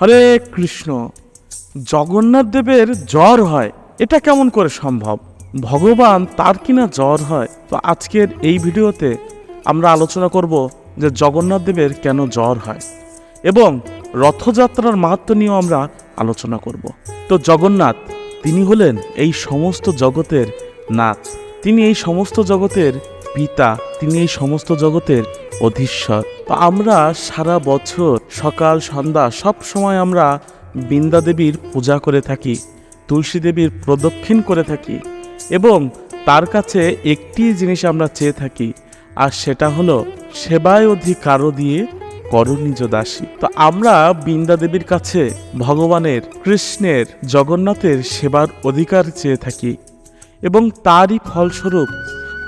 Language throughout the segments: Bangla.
হরে কৃষ্ণ, জগন্নাথ দেবের জ্বর হয়, এটা কেমন করে সম্ভব? ভগবান তার কিনা জ্বর হয়? তো আজকের এই ভিডিওতে আমরা আলোচনা করব যে জগন্নাথ দেবের কেন জ্বর হয় এবং রথযাত্রার মাহাত্ম নিয়েও আমরা আলোচনা করব। তো জগন্নাথ, তিনি হলেন এই সমস্ত জগতের নাথ। তিনি এই সমস্ত জগতের পিতা, তিনি এই সমস্ত জগতের অধীশ্বর। তো আমরা সারা বছর সকাল, সন্ধ্যা সব সময় আমরা বৃন্দা দেবীর পূজা করে থাকি, তুলসী দেবীর প্রদক্ষিণ করে থাকি এবং তার কাছে একটি জিনিস আমরা চেয়ে থাকি, আর সেটা হলো সেবায় অধিকার দিয়ে করো নিজ দাসী। তো আমরা বৃন্দা দেবীর কাছে ভগবানের, কৃষ্ণের, জগন্নাথের সেবার অধিকার চেয়ে থাকি এবং তারই ফলস্বরূপ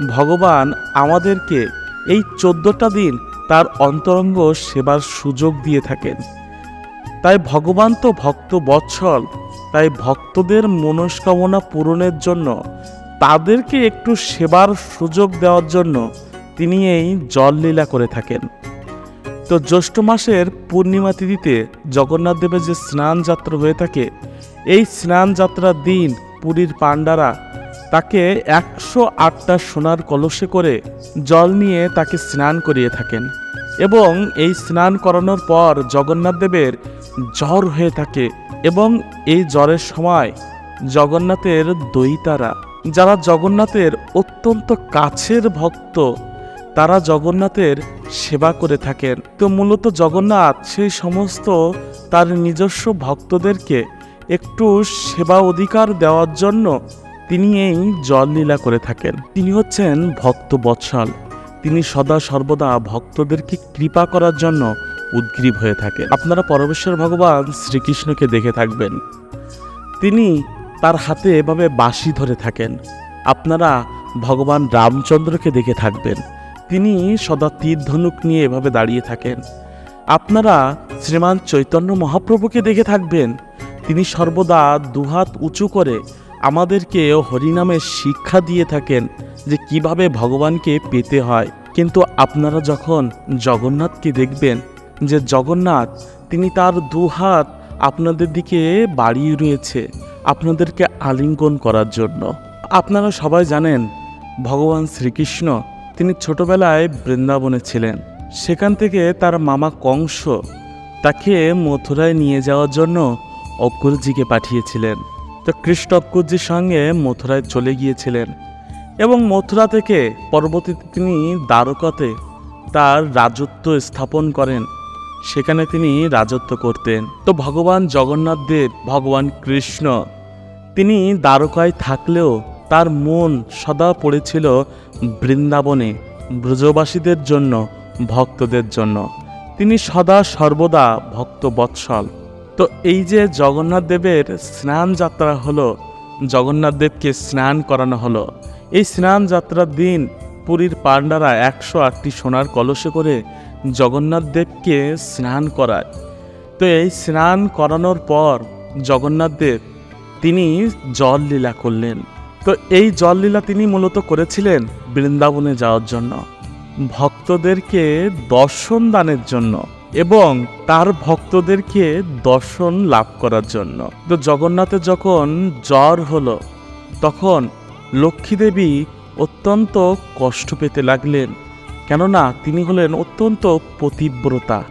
ভগবান আমাদেরকে এই চোদ্দটা দিন তার অন্তরঙ্গ সেবার সুযোগ দিয়ে থাকেন। তাই ভগবান তো ভক্ত বৎসল তাই ভক্তদের মনস্কামনা পূরণের জন্য, তাদেরকে একটু সেবার সুযোগ দেওয়ার জন্য তিনি এই জল লীলা করে থাকেন। তো জ্যৈষ্ঠ মাসের পূর্ণিমা তিথিতে জগন্নাথ দেবের যে স্নান যাত্রা হয়ে থাকে, এই স্নান যাত্রার দিন পুরীর পাণ্ডারা তাকে একশো আটটা সোনার কলসে করে জল নিয়ে তাকে স্নান করিয়ে থাকেন এবং এই স্নান করানোর পর জগন্নাথ দেবের জ্বর হয়ে থাকে এবং এই জ্বরের সময় জগন্নাথের দইতারা যারা জগন্নাথের অত্যন্ত কাছের ভক্ত, তারা জগন্নাথের সেবা করে থাকেন। তো মূলত জগন্নাথ সেই সমস্ত তার নিজস্ব ভক্তদেরকে একটু সেবা অধিকার দেওয়ার জন্য তিনি এই জল লীলা করে থাকেন। তিনি হচ্ছেন ভক্ত বৎসল। তিনি সদা সর্বদা ভক্তদেরকে কৃপা করার জন্য উদ্গ্রীব হয়ে থাকেন। আপনারা পরমেশ্বর ভগবান শ্রীকৃষ্ণকে দেখে থাকবেন। তিনি তার হাতে এভাবে বাঁশি ধরে থাকেন। আপনারা ভগবান রামচন্দ্রকে দেখে থাকবেন। তিনি সদা তীর ধনুক নিয়ে এভাবে দাঁড়িয়ে থাকেন। আপনারা শ্রীমান চৈতন্য মহাপ্রভুকে দেখে থাকবেন। তিনি সর্বদা দুহাত উঁচু করে আমাদেরকে হরিনামের শিক্ষা দিয়ে থাকেন যে কীভাবে ভগবানকে পেতে হয়। কিন্তু আপনারা যখন জগন্নাথকে দেখবেন যে জগন্নাথ, তিনি তার দুহাত আপনাদের দিকে বাড়িয়ে রয়েছে, আপনাদেরকে আলিঙ্গন করার জন্য। আপনারা সবাই জানেন, ভগবান শ্রীকৃষ্ণ তিনি ছোটবেলায় বৃন্দাবনে ছিলেন। সেখান থেকে তার মামা কংস তাকে মথুরায় নিয়ে যাওয়ার জন্য অগ্রজিকে পাঠিয়েছিলেন। তো কৃষ্ণ অগ্রজির সঙ্গে মথুরায় চলে গিয়েছিলেন এবং মথুরা থেকে পরবর্তীতে তিনি দ্বারকাতে তার রাজত্ব স্থাপন করেন। সেখানে তিনি রাজত্ব করতেন। তো ভগবান জগন্নাথ দেব, ভগবান কৃষ্ণ, তিনি দ্বারকায় থাকলেও তার মন সদা পড়েছিল বৃন্দাবনে, ব্রজবাসীদের জন্য, ভক্তদের জন্য। তিনি সদা সর্বদা ভক্ত বৎসল তো এই যে জগন্নাথ দেবের স্নান যাত্রা হলো, জগন্নাথ দেবকে স্নান করানো হলো, এই স্নান যাত্রার দিন পুরীর পাণ্ডারা একশো আটটি সোনার কলসে করে জগন্নাথ দেবকে স্নান করায়। তো এই স্নান করানোর পর জগন্নাথ দেব তিনি জল লীলা করলেন। তো এই জল লীলা তিনি মূলত করেছিলেন বৃন্দাবনে যাওয়ার জন্য, ভক্তদেরকে দর্শন দানের জন্য। এবং তার ভক্তদেরকে দর্শন লাভ করার জন্য। তো জগন্নাথের যখন জ্বর হলো, তখন লক্ষ্মী দেবী অত্যন্ত কষ্ট পেতে লাগলেন। কেননা তিনি হলেন অত্যন্ত পতিব্রতা।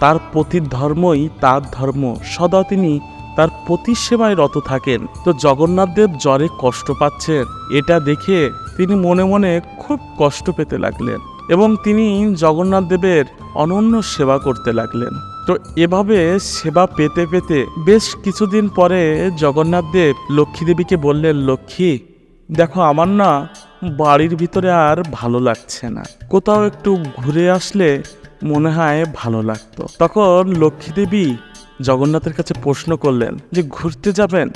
তার পতির ধর্মই তার ধর্ম। সদা তিনি তার পতির সেবায় রত থাকেন। তো জগন্নাথ দেব জ্বরে কষ্ট পাচ্ছেন, এটা দেখে তিনি মনে মনে খুব কষ্ট পেতে লাগলেন। এবং তিনি জগন্নাথ দেবের অনন্য সেবা করতে লাগলেন। তো এভাবে সেবা পেতে পেতে বেশ কিছুদিন পরে জগন্নাথ দেব লক্ষ্মী দেবীকে বললেন, লক্ষ্মী, দেখো আমার না বাড়ির ভিতরে আর ভালো লাগছে না। কোথাও একটু ঘুরে আসলে মনে হয় ভালো লাগতো। তখন লক্ষ্মী দেবী জগন্নাথের কাছে প্রশ্ন করলেন, যে ঘুরতে যাবেন?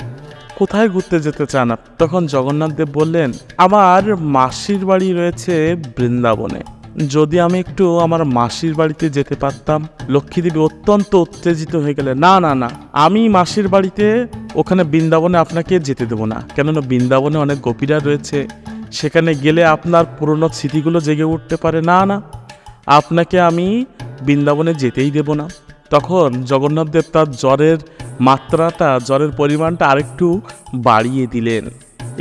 কোথায় ঘুরতে যেতে চান? তখন জগন্নাথ দেব বললেন, আমার মাসির বাড়ি রয়েছে বৃন্দাবনে। যদি আমি একটু আমার মাসির বাড়িতে যেতে পারতাম, লক্ষ্মীদেবী অত্যন্ত উত্তেজিত হয়ে গেলে না না না, আমি মাসির বাড়িতে ওখানে বৃন্দাবনে আপনাকে যেতে দেবো না। কেননা বৃন্দাবনে অনেক গোপীরা রয়েছে, সেখানে গেলে আপনার পুরনো স্মৃতিগুলো জেগে উঠতে পারে। না না, আপনাকে আমি বৃন্দাবনে যেতেই দেব না। তখন জগন্নাথ দেব তার জ্বরের মাত্রাটা, জ্বরের পরিমাণটা আরেকটু বাড়িয়ে দিলেন।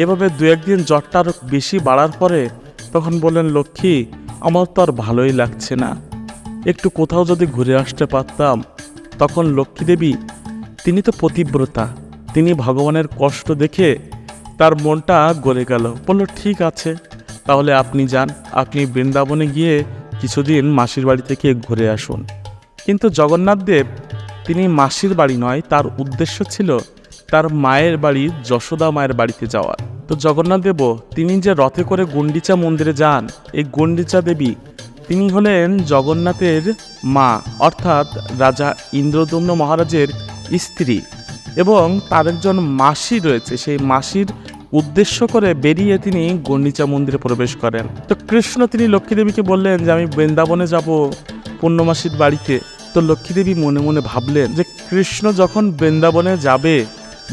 এভাবে দু একদিন জ্বরটা আরও বেশি বাড়ার পরে তখন বললেন, লক্ষ্মী আমার তো আর ভালোই লাগছে না। একটু কোথাও যদি ঘুরে আসতে পারতাম, তখন লক্ষ্মী দেবী, তিনি তো পতিব্রতা, তিনি ভগবানের কষ্ট দেখে তার মনটা গলে গেল। বলল, ঠিক আছে, তাহলে আপনি যান, আপনি বৃন্দাবনে গিয়ে কিছুদিন মাসির বাড়ি থেকে ঘুরে আসুন। কিন্তু জগন্নাথ দেব, তিনি মাসির বাড়ি নয়, তার উদ্দেশ্য ছিল তার মায়ের বাড়ি, যশোদা মায়ের বাড়িতে যাওয়ার। তো জগন্নাথ দেব, তিনি যে রথে করে গুন্ডিচা মন্দিরে যান, এই গুন্ডিচা দেবী, তিনি হলেন জগন্নাথের মা, অর্থাৎ রাজা ইন্দ্রদম্ন মহারাজের স্ত্রী এবং তার একজন মাসি রয়েছে। সেই মাসির উদ্দেশ্য করে বেরিয়ে তিনি গন্ডিচা মন্দিরে প্রবেশ করেন। তো কৃষ্ণ তিনি লক্ষ্মীদেবীকে বললেন যে, আমি বৃন্দাবনে যাব পূর্ণমাসির বাড়িতে। তো লক্ষ্মীদেবী মনে মনে ভাবলেন যে, কৃষ্ণ যখন বৃন্দাবনে যাবে,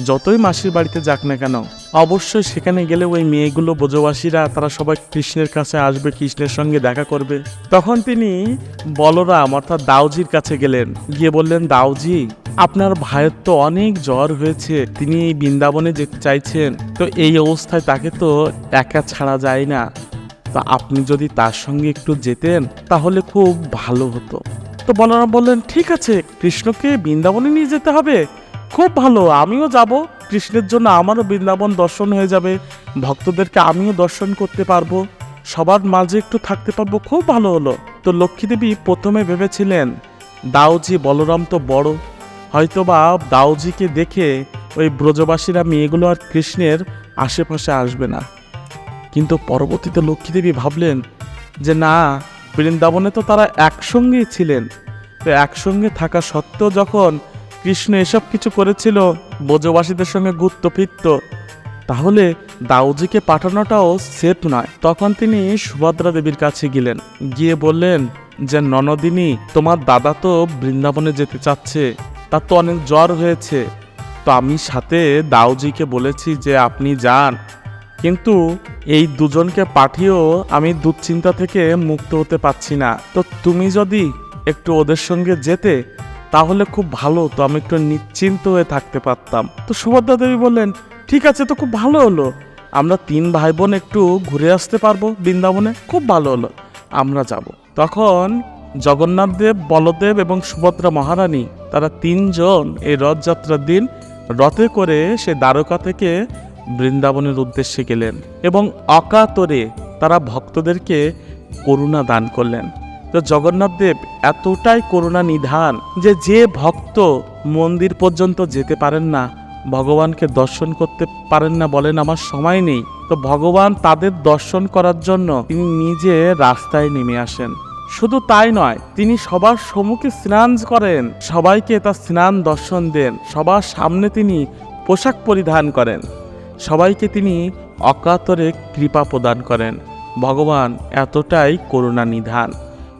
যতই মাসির বাড়িতে যাক না কেন অবশ্যই সেখানে গেলে ওই মেয়েগুলো বোঝবাসীরা তারা সবাই কৃষ্ণের কাছে আসবে, কৃষ্ণের সঙ্গে দেখা করবে। তখন তিনি বলরাম, অর্থাৎ দাউজির কাছে গেলেন। গিয়ে বললেন দাউজি আপনার ভাইয়ের তো অনেক জ্বর হয়েছে, তিনি এই বৃন্দাবনে যেতে চাইছেন। তো এই অবস্থায় তাকে তো একা ছাড়া যায় না। তা আপনি যদি তার সঙ্গে একটু যেতেন, তাহলে খুব ভালো হতো। তো বলরাম বললেন, ঠিক আছে, কৃষ্ণকে বৃন্দাবনে নিয়ে যেতে হবে। খুব ভালো, আমিও যাব। কৃষ্ণের জন্য আমারও বৃন্দাবন দর্শন হয়ে যাবে। ভক্তদেরকে আমিও দর্শন করতে পারব। সবার মাঝে একটু থাকতে পারব, খুব ভালো হলো। তো লক্ষ্মীদেবী প্রথমে ভেবেছিলেন দাউজি বলরাম তো বড়। হয়তোবা দাউজিকে দেখে ওই ব্রজবাসীরা, মেয়েগুলো আর কৃষ্ণের আশেপাশে আসবে না। কিন্তু পরবর্তীতে লক্ষ্মীদেবী ভাবলেন যে, না, বৃন্দাবনে তো তারা একসঙ্গেই ছিলেন। তো একসঙ্গে থাকা সত্ত্বেও যখন কৃষ্ণ এসব কিছু করেছিল, ব্রজবাসীদের সঙ্গে ঘুরত ফিরত। তাহলে দাউজিকে পাঠানোটাও সেফ নয়। তখন তিনি সুভদ্রা দেবীর কাছে গেলেন। গিয়ে বললেন, যে ননদিনী, তোমার দাদা তো বৃন্দাবনে যেতে চাচ্ছে। তার তো অনেক জ্বর হয়েছে। তো আমি সাথে দাউজিকে বলেছি যে আপনি যান। কিন্তু এই দুজনকে পাঠিয়েও আমি দুশ্চিন্তা থেকে মুক্ত হতে পারছি না। তো তুমি যদি একটু ওদের সঙ্গে যেতে তাহলে খুব ভালো তো আমি একটু নিশ্চিন্ত হয়ে থাকতে পারতাম। তো সুভদ্রা দেবী বললেন, ঠিক আছে, তো খুব ভালো হলো। আমরা তিন ভাই বোন একটু ঘুরে আসতে পারব বৃন্দাবনে, খুব ভালো হলো। আমরা যাব। তখন জগন্নাথ দেব, বলদেব এবং সুভদ্রা মহারানী, তারা তিনজন এই রথযাত্রার দিন রথে করে সে দ্বারকা থেকে বৃন্দাবনের উদ্দেশ্যে গেলেন এবং অকাতরে তারা ভক্তদেরকে করুণা দান করলেন। তো জগন্নাথ দেব এতটাই করুণা নিধান যে যে ভক্ত মন্দির পর্যন্ত যেতে পারেন না, ভগবানকে দর্শন করতে পারেন না বলেন আমার সময় নেই, তো ভগবান তাদের দর্শন করার জন্য তিনি নিজে রাস্তায় নেমে আসেন। শুধু তাই নয়, তিনি সবার সম্মুখে স্নান করেন, সবাইকে তার স্নান দর্শন দেন, সবার সামনে তিনি পোশাক পরিধান করেন, সবাইকে তিনি অকাতরে কৃপা প্রদান করেন। ভগবান এতটাই করুণা নিধান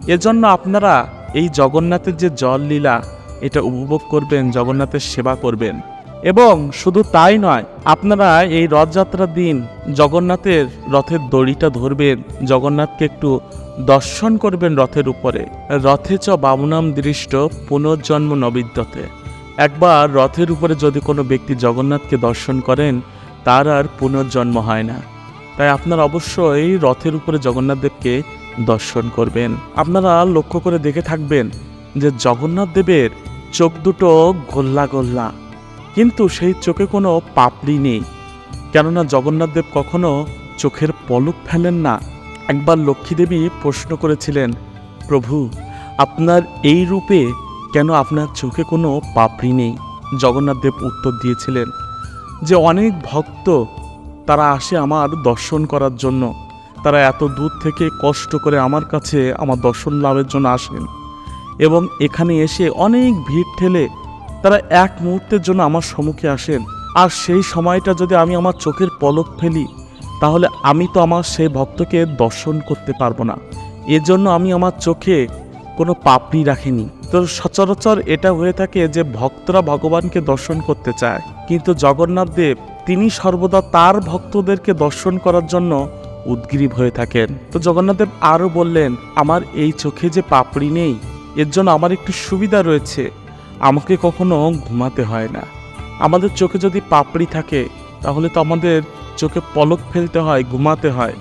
এজন্য আপনারা এই জগন্নাথের যে জল লীলা, এটা উপভোগ করবেন, জগন্নাথের সেবা করবেন। এবং শুধু তাই নয়, আপনারা এই রথযাত্রার দিন জগন্নাথের রথের দড়িটা ধরবেন, জগন্নাথকে একটু দর্শন করবেন রথের উপরে। রথে চ বামুনাম দৃষ্ট পুনর্জন্ম নবিদ্যতে। একবার রথের উপরে যদি কোনো ব্যক্তি জগন্নাথকে দর্শন করেন, তার আর পুনর্জন্ম হয় না। তাই আপনারা অবশ্যই রথের উপরে জগন্নাথ দেবকে দর্শন করবেন। আপনারা লক্ষ্য করে দেখে থাকবেন যে জগন্নাথ দেবের চোখ দুটো গোল্লা গোল্লা। কিন্তু সেই চোখে কোনো পাপড়ি নেই। কেননা জগন্নাথ দেব কখনো চোখের পলক ফেলেন না। একবার লক্ষ্মীদেবী প্রশ্ন করেছিলেন, প্রভু, আপনার এই রূপে কেন আপনার চোখে কোনো পাপড়ি নেই? জগন্নাথ দেব উত্তর দিয়েছিলেন, যে অনেক ভক্ত তারা আসে আমার দর্শন করার জন্য। তারা এত দূর থেকে কষ্ট করে আমার কাছে আমার দর্শন লাভের জন্য আসেন এবং এখানে এসে অনেক ভিড় ঠেলে তারা এক মুহূর্তের জন্য আমার সম্মুখে আসেন। আর সেই সময়টা যদি আমি আমার চোখের পলক ফেলি, তাহলে আমি তো আমার সেই ভক্তকে দর্শন করতে পারব না। এজন্য আমি আমার চোখে কোনো পাপড়ি রাখিনি। তো সচরাচর এটা হয়ে থাকে যে ভক্তরা ভগবানকে দর্শন করতে চায়। কিন্তু জগন্নাথ দেব, তিনি সর্বদা তার ভক্তদেরকে দর্শন করার জন্য উদ্গ্রীব হয়ে থাকেন। তো জগন্নাথদেব আরও বললেন, আমার এই চোখে যে পাপড়ি নেই, এর জন্য আমার একটু সুবিধা রয়েছে। আমাকে কখনো ঘুমাতে হয় না। আমাদের চোখে যদি পাপড়ি থাকে, তাহলে তো আমাদের চোখে পলক ফেলতে হয়, ঘুমাতে হয়।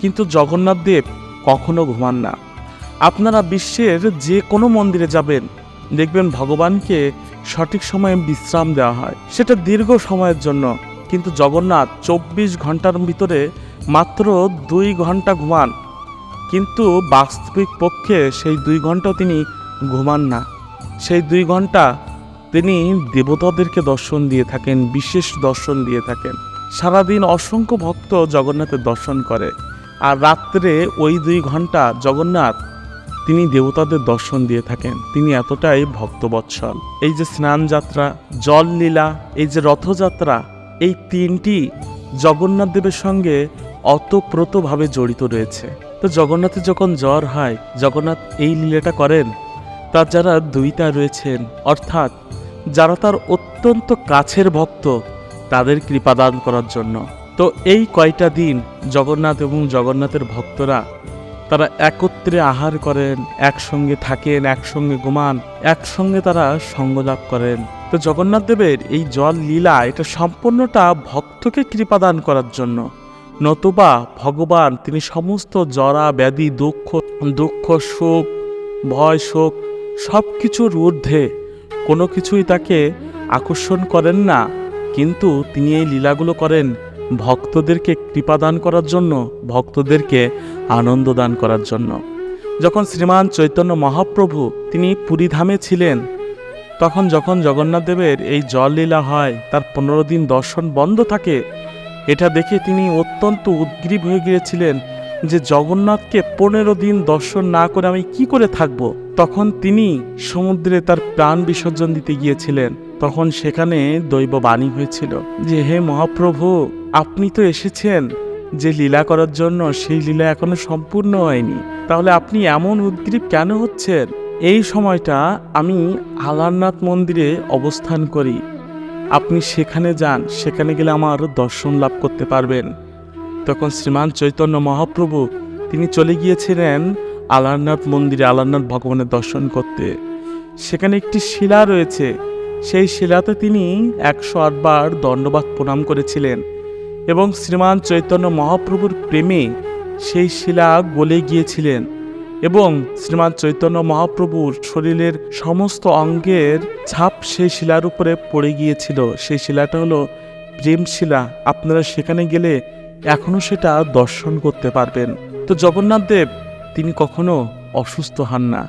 কিন্তু জগন্নাথ দেব কখনো ঘুমান না। আপনারা বিশ্বের যে কোনো মন্দিরে যাবেন, দেখবেন ভগবানকে সঠিক সময়ে বিশ্রাম দেওয়া হয়। সেটা দীর্ঘ সময়ের জন্য। কিন্তু জগন্নাথ চব্বিশ ঘণ্টার ভিতরে মাত্র দুই ঘণ্টা ঘুমান। কিন্তু বাস্তবিক পক্ষে সেই দুই ঘন্টাও তিনি ঘুমান না। সেই দুই ঘণ্টা তিনি দেবতাদেরকে দর্শন দিয়ে থাকেন, বিশেষ দর্শন দিয়ে থাকেন। সারাদিন অসংখ্য ভক্ত জগন্নাথের দর্শন করে। আর রাত্রে ওই দুই ঘণ্টা জগন্নাথ তিনি দেবতাদের দর্শন দিয়ে থাকেন। তিনি এতটাই ভক্তবৎসল। এই যে স্নান যাত্রা জল লীলা এই যে রথযাত্রা, এই তিনটি জগন্নাথ দেবের সঙ্গে অতপ্রতভাবে জড়িত রয়েছে। তো জগন্নাথের যখন জ্বর হয়, জগন্নাথ এই লীলাটা করেন। তার যারা দুইতা রয়েছেন, অর্থাৎ যারা তার অত্যন্ত কাছের ভক্ত, তাদের কৃপাদান করার জন্য। তো এই কয়টা দিন জগন্নাথ এবং জগন্নাথের ভক্তরা তারা একত্রে আহার করেন, একসঙ্গে থাকেন, একসঙ্গে ঘুমান, একসঙ্গে তারা সঙ্গলাভ করেন। তো জগন্নাথ দেবের এই জল লীলা, এটা সম্পূর্ণটা ভক্তকে কৃপাদান করার জন্য। নতুবা ভগবান, তিনি সমস্ত জরা, ব্যাধি, দুঃখ দুঃখ শোক ভয়, শোক সব কিছুর ঊর্ধ্বে। কোনো কিছুই তাকে আকর্ষণ করেন না। কিন্তু তিনি এই লীলাগুলো করেন ভক্তদেরকে কৃপাদান করার জন্য, ভক্তদেরকে আনন্দ দান করার জন্য। যখন শ্রীমান চৈতন্য মহাপ্রভু তিনি পুরীধামে ছিলেন, তখন যখন জগন্নাথ দেবের এই জল লীলা হয়, তার পনেরো দিন দর্শন বন্ধ থাকে এটা দেখে তিনি অত্যন্ত উদ্গ্রীব হয়ে গিয়েছিলেন যে জগন্নাথকে পনেরো দিন দর্শন না করে আমি কি করে থাকব। তখন তিনি সমুদ্রে তার প্রাণ বিসর্জন দিতে গিয়েছিলেন। তখন সেখানে দৈব বাণী হয়েছিল যে, হে মহাপ্রভু, আপনি তো এসেছেন। যে লীলা করার জন্য সেই লীলা এখনও সম্পূর্ণ হয়নি। তাহলে আপনি এমন উদ্গ্রীব কেন হচ্ছেন? এই সময়টা আমি আলারনাথ মন্দিরে অবস্থান করি। আপনি সেখানে যান, সেখানে গেলে আমার দর্শন লাভ করতে পারবেন। তখন শ্রীমান চৈতন্য মহাপ্রভু, তিনি চলে গিয়েছিলেন আলারনাথ মন্দিরে, আলারনাথ ভগবানের দর্শন করতে। সেখানে একটি শিলা রয়েছে, সেই শিলাতে তিনি একশো আটবার দণ্ডবাদ প্রণাম করেছিলেন এবং শ্রীমান চৈতন্য মহাপ্রভুর প্রেমে সেই শিলা গলে গিয়েছিলেন। এবং শ্রীমান চৈতন্য মহাপ্রভুর শরীরের সমস্ত অঙ্গের ছাপ সেই শিলার উপরে পড়ে গিয়েছিল। সেই শিলাটা হলো প্রেম শিলা। আপনারা সেখানে গেলে এখনও সেটা দর্শন করতে পারবেন। তো জগন্নাথ দেব, তিনি কখনো অসুস্থ হন না।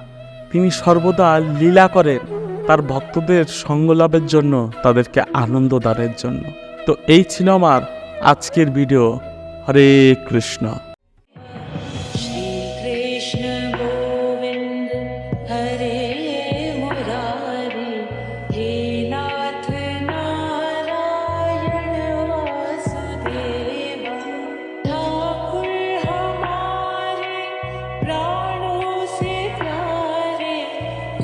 তিনি সর্বদা লীলা করেন তার ভক্তদের সঙ্গলাভের জন্য, তাদেরকে আনন্দ দানের জন্য। তো এই ছিল আমার আজকের ভিডিও। হরে কৃষ্ণ।